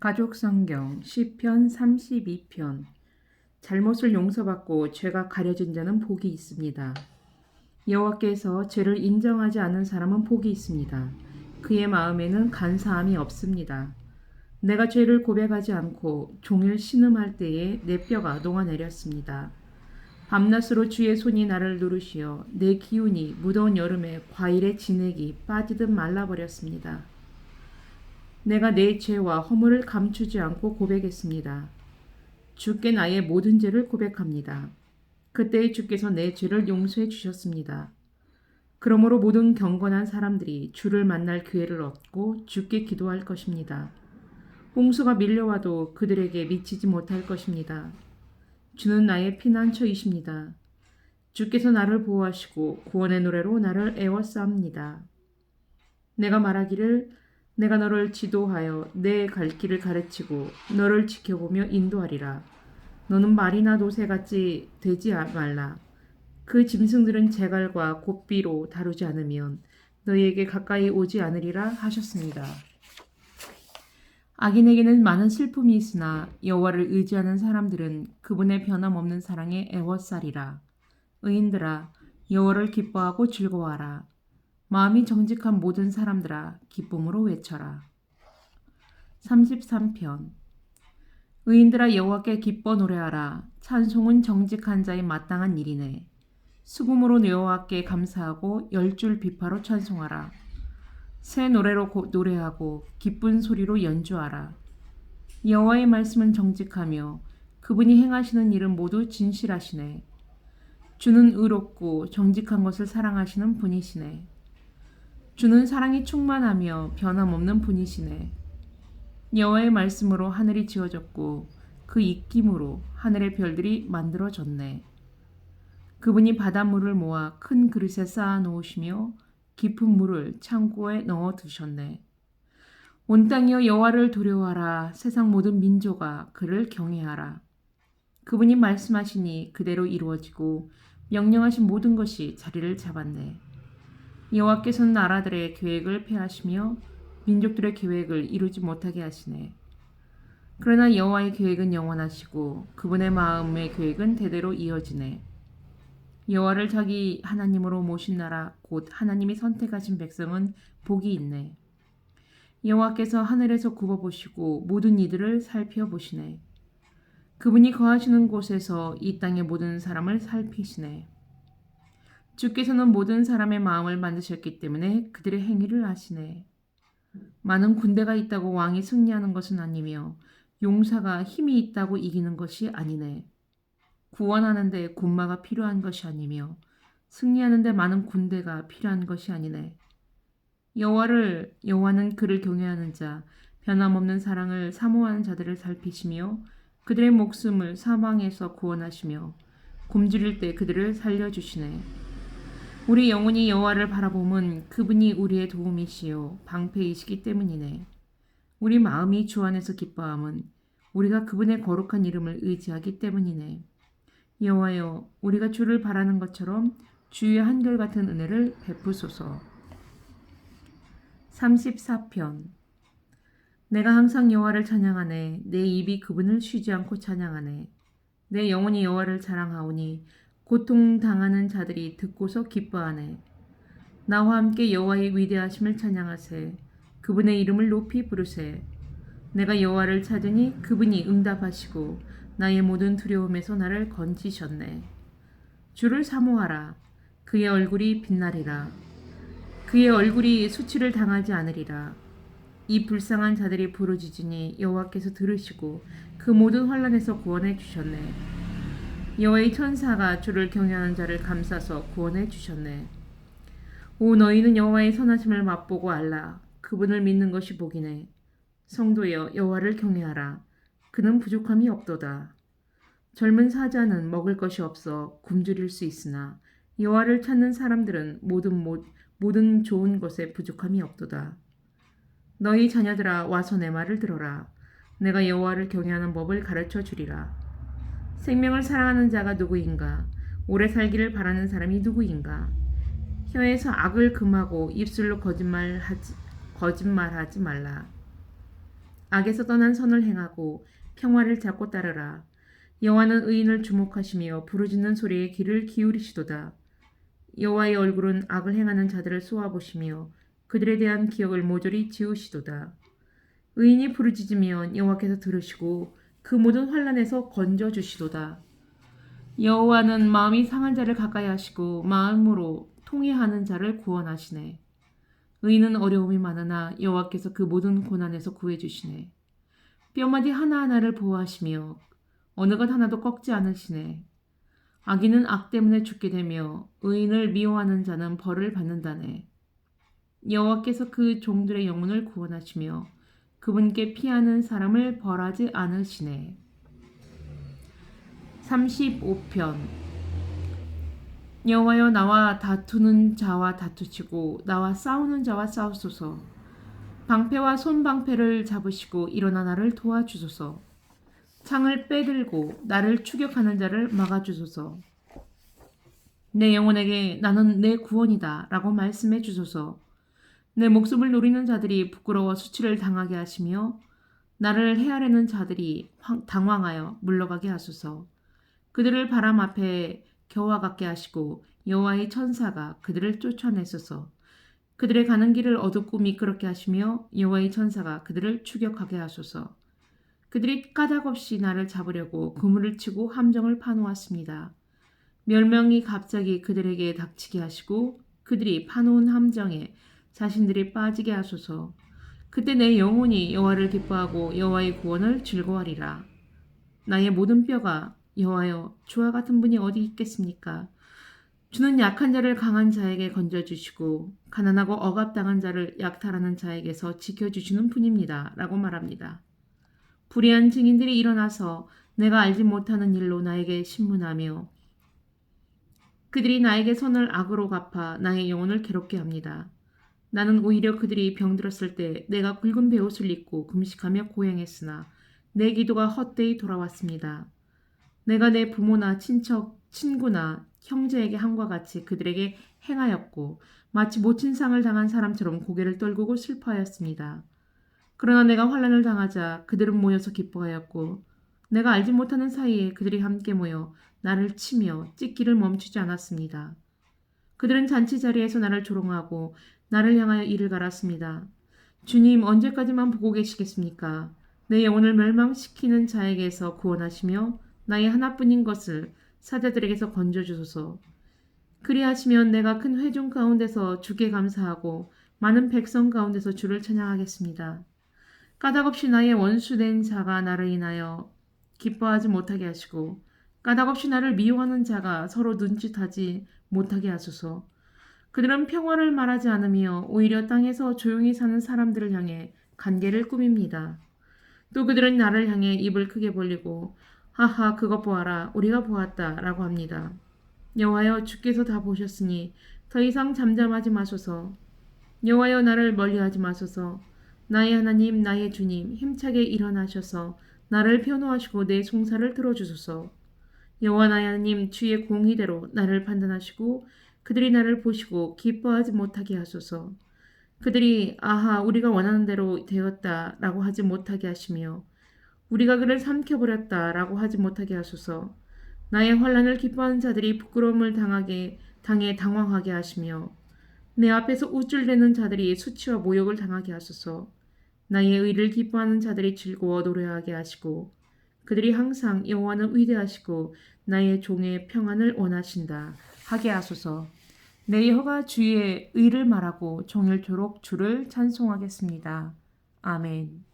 가족 성경 시편 32편 잘못을 용서받고 죄가 가려진 자는 복이 있습니다. 여호와께서 죄를 인정하지 않는 사람은 복이 있습니다. 그의 마음에는 간사함이 없습니다. 내가 죄를 고백하지 않고 종일 신음할 때에 내 뼈가 녹아내렸습니다. 밤낮으로 주의 손이 나를 누르시어 내 기운이 무더운 여름에 과일의 진액이 빠지듯 말라버렸습니다. 내가 내 죄와 허물을 감추지 않고 고백했습니다. 주께 나의 모든 죄를 고백합니다. 그때 주께서 내 죄를 용서해 주셨습니다. 그러므로 모든 경건한 사람들이 주를 만날 기회를 얻고 주께 기도할 것입니다. 홍수가 밀려와도 그들에게 미치지 못할 것입니다. 주는 나의 피난처이십니다. 주께서 나를 보호하시고 구원의 노래로 나를 애워쌉니다. 내가 말하기를 내가 너를 지도하여 내 갈 길을 가르치고 너를 지켜보며 인도하리라. 너는 말이나 노새 같이 되지 말라. 그 짐승들은 제갈과 곱비로 다루지 않으면 너희에게 가까이 오지 않으리라 하셨습니다. 악인에게는 많은 슬픔이 있으나 여호와를 의지하는 사람들은 그분의 변함없는 사랑에 애워싸리라. 의인들아 여호와를 기뻐하고 즐거워하라. 마음이 정직한 모든 사람들아 기쁨으로 외쳐라. 33편 의인들아 여호와께 기뻐 노래하라. 찬송은 정직한 자의 마땅한 일이네. 수금으로 여호와께 감사하고 열 줄 비파로 찬송하라. 새 노래로 노래하고 기쁜 소리로 연주하라. 여호와의 말씀은 정직하며 그분이 행하시는 일은 모두 진실하시네. 주는 의롭고 정직한 것을 사랑하시는 분이시네. 주는 사랑이 충만하며 변함없는 분이시네. 여호와의 말씀으로 하늘이 지어졌고 그 입김으로 하늘의 별들이 만들어졌네. 그분이 바닷물을 모아 큰 그릇에 쌓아 놓으시며 깊은 물을 창고에 넣어 두셨네. 온 땅이여 여호와를 두려워하라. 세상 모든 민족아 그를 경외하라. 그분이 말씀하시니 그대로 이루어지고 명령하신 모든 것이 자리를 잡았네. 여호와께서는 나라들의 계획을 폐하시며 민족들의 계획을 이루지 못하게 하시네. 그러나 여호와의 계획은 영원하시고 그분의 마음의 계획은 대대로 이어지네. 여호와를 자기 하나님으로 모신 나라 곧 하나님이 선택하신 백성은 복이 있네. 여호와께서 하늘에서 굽어 보시고 모든 이들을 살펴 보시네. 그분이 거하시는 곳에서 이 땅의 모든 사람을 살피시네. 주께서는 모든 사람의 마음을 만드셨기 때문에 그들의 행위를 아시네. 많은 군대가 있다고 왕이 승리하는 것은 아니며 용사가 힘이 있다고 이기는 것이 아니네. 구원하는데 군마가 필요한 것이 아니며 승리하는데 많은 군대가 필요한 것이 아니네. 여호와를 여호와는 그를 경외하는 자 변함없는 사랑을 사모하는 자들을 살피시며 그들의 목숨을 사망에서 구원하시며 굶주릴 때 그들을 살려주시네. 우리 영혼이 여호와를 바라봄은 그분이 우리의 도움이시요 방패이시기 때문이네. 우리 마음이 주 안에서 기뻐함은 우리가 그분의 거룩한 이름을 의지하기 때문이네. 여호와여 우리가 주를 바라는 것처럼 주의 한결같은 은혜를 베푸소서. 34편 내가 항상 여호와를 찬양하네 내 입이 그분을 쉬지 않고 찬양하네 내 영혼이 여호와를 자랑하오니 고통 당하는 자들이 듣고서 기뻐하네 나와 함께 여호와의 위대하심을 찬양하세 그분의 이름을 높이 부르세 내가 여호와를 찾으니 그분이 응답하시고 나의 모든 두려움에서 나를 건지셨네. 주를 사모하라. 그의 얼굴이 빛나리라. 그의 얼굴이 수치를 당하지 않으리라. 이 불쌍한 자들이 부르짖으니 여호와께서 들으시고 그 모든 환란에서 구원해 주셨네. 여호와의 천사가 주를 경외하는 자를 감싸서 구원해 주셨네. 오 너희는 여호와의 선하심을 맛보고 알라. 그분을 믿는 것이 복이네. 성도여 여호와를 경외하라. 그는 부족함이 없도다. 젊은 사자는 먹을 것이 없어 굶주릴 수 있으나 여호와를 찾는 사람들은 모든 모든 좋은 것에 부족함이 없도다. 너희 자녀들아 와서 내 말을 들어라. 내가 여호와를 경외하는 법을 가르쳐 주리라. 생명을 사랑하는 자가 누구인가? 오래 살기를 바라는 사람이 누구인가? 혀에서 악을 금하고 입술로 거짓말하지 거짓말하지 말라. 악에서 떠난 선을 행하고 평화를 잡고 따르라. 여호와는 의인을 주목하시며 부르짖는 소리에 귀를 기울이시도다. 여호와의 얼굴은 악을 행하는 자들을 쏘아보시며 그들에 대한 기억을 모조리 지우시도다. 의인이 부르짖으면 여호와께서 들으시고 그 모든 환란에서 건져 주시도다. 여호와는 마음이 상한 자를 가까이 하시고 마음으로 통회하는 자를 구원하시네. 의인은 어려움이 많으나 여호와께서 그 모든 고난에서 구해 주시네. 뼈마디 하나하나를 보호하시며 어느 것 하나도 꺾지 않으시네. 악인은 악 때문에 죽게 되며 의인을 미워하는 자는 벌을 받는다네. 여호와께서 그 종들의 영혼을 구원하시며 그분께 피하는 사람을 벌하지 않으시네. 35편. 여호와여 나와 다투는 자와 다투시고 나와 싸우는 자와 싸우소서. 방패와 손방패를 잡으시고 일어나 나를 도와주소서. 창을 빼들고 나를 추격하는 자를 막아주소서. 내 영혼에게 나는 내 구원이다 라고 말씀해 주소서 내 목숨을 노리는 자들이 부끄러워 수치를 당하게 하시며 나를 헤아리는 자들이 황- 당황하여 물러가게 하소서 그들을 바람 앞에 겨와 같게 하시고 여호와의 천사가 그들을 쫓아내소서. 그들의 가는 길을 어둡고 미끄럽게 하시며 여호와의 천사가 그들을 추격하게 하소서. 그들이 까닭없이 나를 잡으려고 그물을 치고 함정을 파놓았습니다. 멸명이 갑자기 그들에게 닥치게 하시고 그들이 파놓은 함정에 자신들이 빠지게 하소서. 그때 내 영혼이 여호와를 기뻐하고 여호와의 구원을 즐거워하리라. 나의 모든 뼈가 여호와여 주와 같은 분이 어디 있겠습니까? 주는 약한 자를 강한 자에게 건져주시고 가난하고 억압당한 자를 약탈하는 자에게서 지켜주시는 분입니다. 라고 말합니다. 불의한 증인들이 일어나서 내가 알지 못하는 일로 나에게 신문하며 그들이 나에게 선을 악으로 갚아 나의 영혼을 괴롭게 합니다. 나는 오히려 그들이 병들었을 때 내가 굵은 베옷을 입고 금식하며 고행했으나 내 기도가 헛되이 돌아왔습니다. 내가 내 부모나 친척, 친구나 형제에게 함과 같이 그들에게 행하였고 마치 모친 상을 당한 사람처럼 고개를 떨구고 슬퍼하였습니다. 그러나 내가 환란을 당하자 그들은 모여서 기뻐하였고 내가 알지 못하는 사이에 그들이 함께 모여 나를 치며 찢기를 멈추지 않았습니다. 그들은 잔치 자리에서 나를 조롱하고 나를 향하여 이를 갈았습니다. 주님 언제까지만 보고 계시겠습니까? 내 영혼을 멸망시키는 자에게서 구원하시며 나의 하나뿐인 것을 사자들에게서 건져주소서. 그리하시면 내가 큰 회중 가운데서 주께 감사하고 많은 백성 가운데서 주를 찬양하겠습니다. 까닭없이 나의 원수된 자가 나를 인하여 기뻐하지 못하게 하시고 까닭없이 나를 미워하는 자가 서로 눈짓하지 못하게 하소서. 그들은 평화를 말하지 않으며 오히려 땅에서 조용히 사는 사람들을 향해 간계를 꾸밉니다. 또 그들은 나를 향해 입을 크게 벌리고 하하 그것 보아라 우리가 보았다 라고 합니다. 여호와여 주께서 다 보셨으니 더 이상 잠잠하지 마소서. 여호와여 나를 멀리하지 마소서. 나의 하나님 나의 주님 힘차게 일어나셔서 나를 변호하시고 내 송사를 들어주소서. 여호와 나의 하나님 주의 공의대로 나를 판단하시고 그들이 나를 보시고 기뻐하지 못하게 하소서. 그들이 아하 우리가 원하는 대로 되었다라고 하지 못하게 하시며 우리가 그를 삼켜버렸다라고 하지 못하게 하소서. 나의 환란을 기뻐하는 자들이 부끄러움을 당하게 당해 당황하게 하시며 내 앞에서 우쭐대는 자들이 수치와 모욕을 당하게 하소서. 나의 의를 기뻐하는 자들이 즐거워 노래하게 하시고 그들이 항상 여호와는 위대하시고 나의 종의 평안을 원하신다 하게 하소서. 내 여호가 주의 의를 말하고 종일토록 주를 찬송하겠습니다. 아멘.